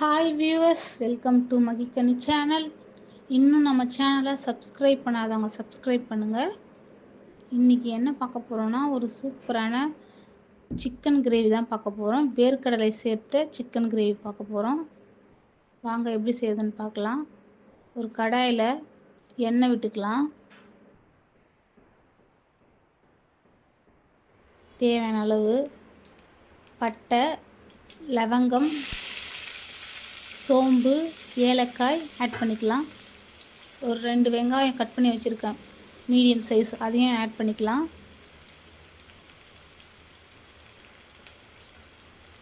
Hi viewers welcome to மகிக்கணி channel இன்னும் நம்ம சேனலை சப்ஸ்கிரைப் பண்ணாதவங்க சப்ஸ்கிரைப் பண்ணுங்கள் இன்றைக்கி என்ன பார்க்க போகிறோன்னா ஒரு சூப்பரான சிக்கன் கிரேவி தான் பார்க்க போகிறோம் வேர்க்கடலை சேர்த்த சிக்கன் கிரேவி பார்க்க போகிறோம் வாங்க எப்படி செய்யுதுன்னு பார்க்கலாம். ஒரு கடாயில் எண்ணெய் விட்டுக்கலாம். தேவையான அளவு பட்டை லவங்கம் சோம்பு ஏலக்காய் ஆட் பண்ணிக்கலாம். ஒரு ரெண்டு வெங்காயம் கட் பண்ணி வச்சுருக்கேன். மீடியம் சைஸ் அதையும் ஆட் பண்ணிக்கலாம்.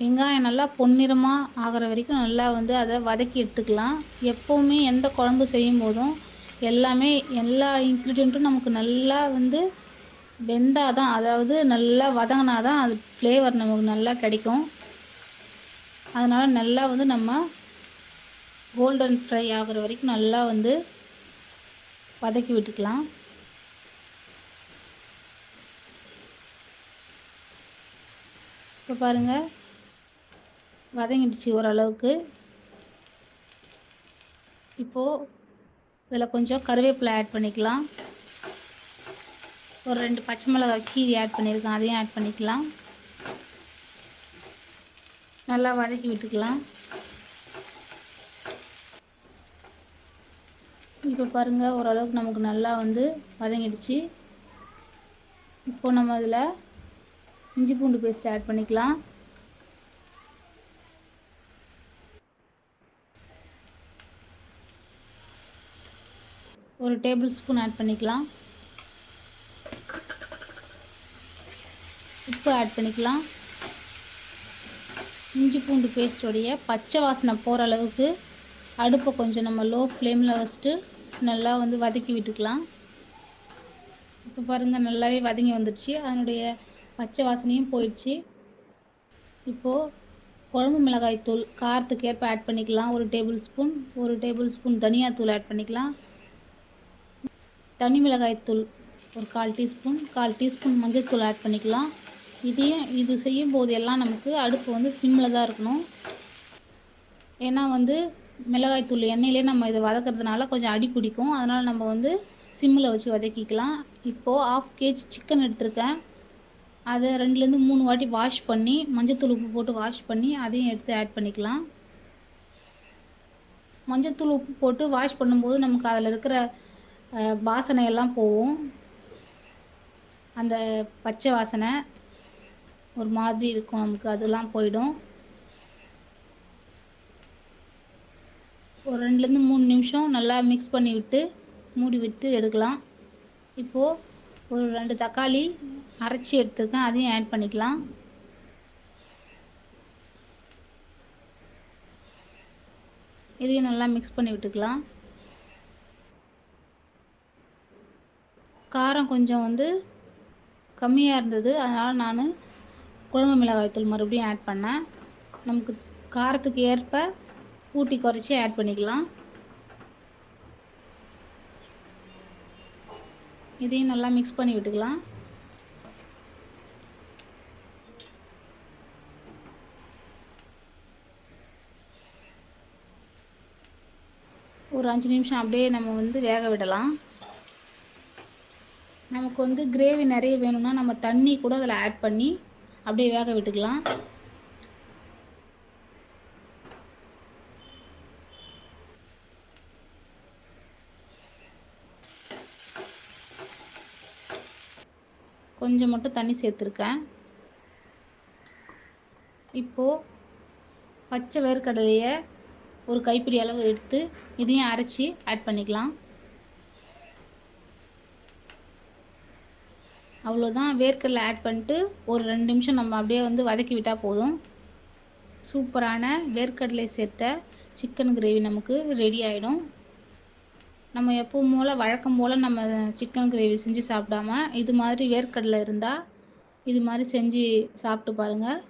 வெங்காயம் நல்லா பொன்னிறமாக ஆகிற வரைக்கும் நல்லா வந்து அதை வதக்கி எடுத்துக்கலாம். எப்போவுமே எந்த குழம்பு செய்யும் போதும் எல்லாமே எல்லா இன்க்ரீடியண்ட்டும் நமக்கு நல்லா வந்து வெந்தாதான் அதாவது நல்லா வதங்கினா தான் அது ஃப்ளேவர் நமக்கு நல்லா கிடைக்கும். அதனால் நல்லா வந்து நம்ம கோல்டன் ஃப்ரை ஆகிற வரைக்கும் நல்லா வந்து வதக்கி விட்டுக்கலாம். இப்போ பாருங்கள் வதங்கிடுச்சு ஓரளவுக்கு. இப்போது இதில் கொஞ்சம் கருவேப்பிலை ஆட் பண்ணிக்கலாம். ஒரு ரெண்டு பச்சை மிளகாய் கீரி ஆட் பண்ணியிருக்கேன் அதையும் ஆட் பண்ணிக்கலாம். நல்லா வதக்கி விட்டுக்கலாம். இப்போ பாருங்கள் ஓரளவுக்கு நமக்கு நல்லா வந்து வதங்கிடுச்சு. இப்போ நம்ம அதில் இஞ்சி பூண்டு பேஸ்ட் ஆட் பண்ணிக்கலாம். ஒரு டேபிள் ஸ்பூன் ஆட் பண்ணிக்கலாம். உப்பு ஆட் பண்ணிக்கலாம். இஞ்சி பூண்டு பேஸ்டோடைய பச்சை வாசனை போகிற அளவுக்கு அடுப்பை கொஞ்சம் நம்ம லோ ஃப்ளேமில் வச்சுட்டு நல்லா வந்து வதக்கி விட்டுக்கலாம். இப்போ பாருங்கள் நல்லாவே வதங்கி வந்துடுச்சு. அதனுடைய பச்சை வாசனையும் போயிடுச்சு. இப்போது குழம்பு மிளகாய் தூள் காரத்துக்கு ஏற்ப ஆட் பண்ணிக்கலாம். ஒரு டேபிள் ஸ்பூன் ஒரு டேபிள் ஸ்பூன் தனியாத்தூள் ஆட் பண்ணிக்கலாம். தனி மிளகாய் தூள் ஒரு கால் டீஸ்பூன் கால் டீஸ்பூன் மஞ்சள் தூள் ஆட் பண்ணிக்கலாம். இதையும் இது செய்யும் போது எல்லாம் நமக்கு அடுப்பு வந்து சிம்மில் தான் இருக்கணும். ஏன்னா வந்து மிளகாய் தூள் எண்ணெயிலே நம்ம இதை வதக்கிறதுனால கொஞ்சம் அடி பிடிக்கும். அதனால் நம்ம வந்து சிம்மில் வச்சு வதக்கிக்கலாம். இப்போது ஆஃப் கேஜி சிக்கன் எடுத்திருக்கேன். அதை ரெண்டுலேருந்து மூணு வாட்டி வாஷ் பண்ணி மஞ்சத்தூள் உப்பு போட்டு வாஷ் பண்ணி அதையும் எடுத்து ஆட் பண்ணிக்கலாம். மஞ்சத்தூள் உப்பு போட்டு வாஷ் பண்ணும்போது நமக்கு அதில் இருக்கிற வாசனை எல்லாம் போகும். அந்த பச்சை வாசனை ஒரு மாதிரி இருக்கும் நமக்கு அதெல்லாம் போயிடும். ஒரு ரெண்டுலேருந்து மூணு நிமிஷம் நல்லா மிக்ஸ் பண்ணி விட்டு மூடி விட்டு எடுக்கலாம். இப்போது ஒரு ரெண்டு தக்காளி அரைச்சி எடுத்துருக்கேன் அதையும் ஆட் பண்ணிக்கலாம். இதையும் நல்லா மிக்ஸ் பண்ணி விட்டுக்கலாம். காரம் கொஞ்சம் வந்து கம்மியாக இருந்தது அதனால் நான் குழம்பு மிளகாய்த்தூள் மறுபடியும் ஆட் பண்ணேன். நமக்கு காரத்துக்கு ஏற்ப ஊட்டி குறைச்சி ஆட் பண்ணிக்கலாம். இதையும் நல்லா மிக்ஸ் பண்ணி விட்டுக்கலாம். ஒரு அஞ்சு நிமிஷம் அப்படியே நம்ம வந்து வேக விடலாம். நமக்கு வந்து கிரேவி நிறைய வேணும்னா நம்ம தண்ணி கூட அதில் ஆட் பண்ணி அப்படியே வேக விட்டுக்கலாம். கொஞ்சம் மட்டும் தண்ணி சேர்த்துருக்கேன். இப்போது பச்சை வேர்க்கடலையை ஒரு கைப்பிடி அளவு எடுத்து இதையும் அரைச்சி ஆட் பண்ணிக்கலாம். அவ்வளோதான். வேர்க்கடலை ஆட் பண்ணிட்டு ஒரு ரெண்டு நிமிஷம் நம்ம அப்படியே வந்து வதக்கி விட்டால் போதும். சூப்பரான வேர்க்கடலை சேர்த்த சிக்கன் கிரேவி நமக்கு ரெடி ஆகிடும் நம்ம எப்பவும் போல் வழக்கம் போல் நம்ம சிக்கன் கிரேவி செஞ்சு சாப்பிடாம இது மாதிரி வேர்க்கடலை இருந்தால் இது மாதிரி செஞ்சு சாப்பிட்டு பாருங்கள்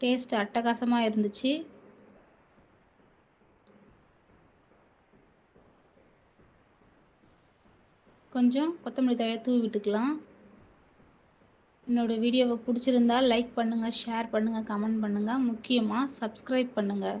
டேஸ்ட் அட்டகாசமாக இருந்துச்சு. கொஞ்சம் கொத்தமல்லி தழையை தூவி விட்டுக்கலாம். என்னோட வீடியோவை பிடிச்சிருந்தா லைக் பண்ணுங்கள் ஷேர் பண்ணுங்கள் கமெண்ட் பண்ணுங்கள் முக்கியமாக சப்ஸ்கிரைப் பண்ணுங்கள்